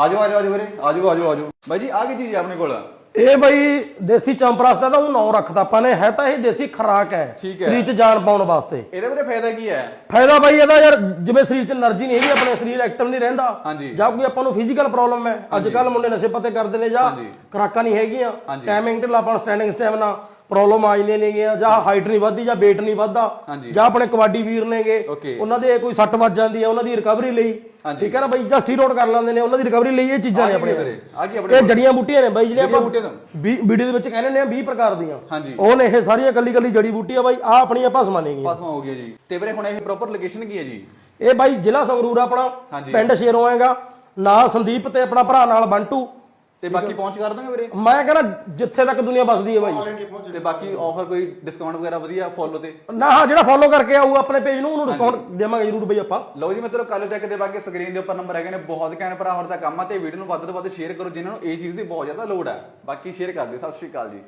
ਆਜੋ ਆਜੋ ਆਜੋ ਵੀਰੇ। ਆਜੋ ਆਜੋ ਆਜੋ। ਬਾਈ ਜੀ ਆ ਕੀ ਚੀਜ਼ ਹੈ ਆਪਣੇ ਕੋਲ? ਇਹ ਬਈ ਦੇਸੀ ਚੰਪਰਾਸ ਦਾ ਤਾਂ ਉਹ ਨਾਂ ਰੱਖਦਾ ਆਪਾਂ ਨੇ। ਹੈ ਤਾਂ ਇਹ ਦੇਸੀ ਖਰਾਕ ਹੈ। ਸਰੀਰ 'ਚ ਜਾਨ ਪਾਉਣ ਵਾਸਤੇ। ਇਹਦਾ ਵੀਰੇ ਫਾਇਦਾ ਕੀ ਹੈ? ਫਾਇਦਾ ਬਾਈ ਇਹਦਾ ਯਾਰ ਜਿਵੇਂ ਸਰੀਰ 'ਚ એનર્ਜੀ ਨਹੀਂ ਹੈਗੀ ਆਪਣੇ ਸਰੀਰ ਐਕਟਿਵ ਨਹੀਂ ਰਹਿੰਦਾ। ਹਾਂਜੀ। ਕੋਈ ਆਪਾਂ ਨੂੰ ਫਿਜ਼ੀਕਲ ਪ੍ਰੋਬਲਮ ਹੈ। ਅੱਜ ਕੱਲ ਮੁੰਡੇ ਨਸ਼ੇ ਪੱਤੇ ਕਰਦੇ ਨੇ ਜਾਂ ਹਾਂਜੀ। ਨਹੀਂ ਹੈਗੀਆਂ। ਟਾਈਮਿੰਗ ਢਿੱਲਾ ਆਪਾਂ ਸਟੈਂਡਿੰਗ ਸਟੈਮਿਨਾ ਪ੍ਰੋਬਲਮ ਆ ਜਾਂਦੀਆਂ ਨੇਗੀਆਂ। ਜਾਂ ਹਾਈਟ ਨਹੀਂ ਵੱਧਦੀ ਜਾਂ ਵੇਟ ਨਹੀਂ ਵੱਧਦਾ। ਜਾਂ ਆਪਣੇ ਕਬੱਡੀ ਵੀਰ ਨੇਗੇ। ਉਹਨਾਂ ਦੇ ਕੋਈ ਸੱਟ ਵੱਜ ਜਾਂਦੀ ਹੈ ਉਹਨਾਂ ਦੀ ਰਿਕਵਰੀ ਲਈ। ਠੀਕ ਹੈ ਨਾ ਬਾਈ ਜਾਂ ਸਟੀਰੋਇਡ ਕਰ ਲੈਂਦੇ ਨੇ ਉਹਨਾਂ ਦੀ ਰਿਕਵਰੀ ਲਈ ਇਹ ਚੀਜ਼ਾਂ ਨੇ ਆਪਣੇ ਆ ਕੀ ਆਪਣੇ ਇਹ ਜੜੀਆਂ ਬੂਟੀਆਂ ਨੇ ਬਾਈ ਜਿਹੜੇ ਜੜੀਆਂ ਆਪਾਂ ਬੂਟੀਆਂ? ਵੀਡੀਓ ਦੇ ਵਿੱਚ ਕਹਿੰਦੇ ਨੇ 20 ਪ੍ਰਕਾਰ ਦੀਆਂ। ਹਾਂਜੀ। ਉਹ ਨੇ ਇਹ ਸਾਰੀਆਂ ਕੱਲੀ ਕੱਲੀ ਜੜੀ ਬੂਟੀ ਆ ਬਾਈ ਆ ਆਪਣੀਆਂ ਭਸਮਾਂ ਨੇਗੀਆਂ ਪਾਸਮਾ ਹੋ ਗਿਆ ਜੀ। ਤੇ ਵੀਰੇ ਹੁਣ ਇਹ ਪ੍ਰੋਪਰ ਲੋਕੇਸ਼ਨ ਕੀ ਹੈ ਜੀ? ਇਹ ਬਾਈ ਜ਼ਿਲ੍ਹਾ ਸੰਗਰੂਰ ਆਪਣਾ ਹਾਂਜੀ। ਪਿੰਡ ਸ਼ੇਰੋਂ ਹੈਗਾ ਨਾਂ ਸੰਦੀਪ ਤੇ ਆਪਣਾ ਭਰਾ ਨਾਲ ਬੰਟੂ। ਤੇ ਬਾਕੀ ਪਹੁੰਚ ਕਰ ਦਾਂਗੇ ਵੀਰੇ? ਮੈਂ ਕਹਿੰਦਾ ਜਿੱਥੇ ਤੱਕ ਦੁਨੀਆ ਵੱਸਦੀ ਹੈ ਬਾਈ। ਤੇ ਬਾਕੀ ਆਫਰ ਕੋਈ ਡਿਸਕਾਊਂਟ ਵਗੈਰਾ ਵਧੀਆ ਫੋਲੋ ਤੇ? ਨਾ ਹਾਂ ਜਿਹੜਾ ਫੋਲੋ ਕਰਕੇ ਆਊਗਾ ਆਪਣੇ ਪੇਜ ਨੂੰ ਉਹਨੂੰ ਡਿਸਕਾਊਂਟ ਦੇਵਾਂਗੇ ਜਰੂਰ ਬਈ ਆਪਾਂ। ਲਓ ਜੀ ਮਿੱਤਰੋ ਕੱਲ ਤੱਕ ਦੇ ਬਾਕੀ ਸਕਰੀਨ ਦੇ ਉੱਪਰ ਨੰਬਰ ਹੈਗੇ ਨੇ ਬਹੁਤ ਕਹਿਣ ਭਰਾ ਹੋਰ ਦਾ ਕੰਮ ਆ ਤੇ ਵੀਡੀਓ ਨੂੰ ਵੱਧ ਤੋਂ ਵੱਧ ਸ਼ੇਅਰ ਕਰੋ ਜਿਨ੍ਹਾਂ ਨੂੰ ਇਹ ਚੀਜ਼ ਦੀ ਬਹੁਤ ਜ਼ਿਆਦਾ ਲੋੜ ਹੈ। ਬਾਕੀ ਸ਼ੇਅਰ ਕਰ ਦਿਓ ਸਤਿ ਸ਼੍ਰੀ ਅਕਾਲ ਜੀ।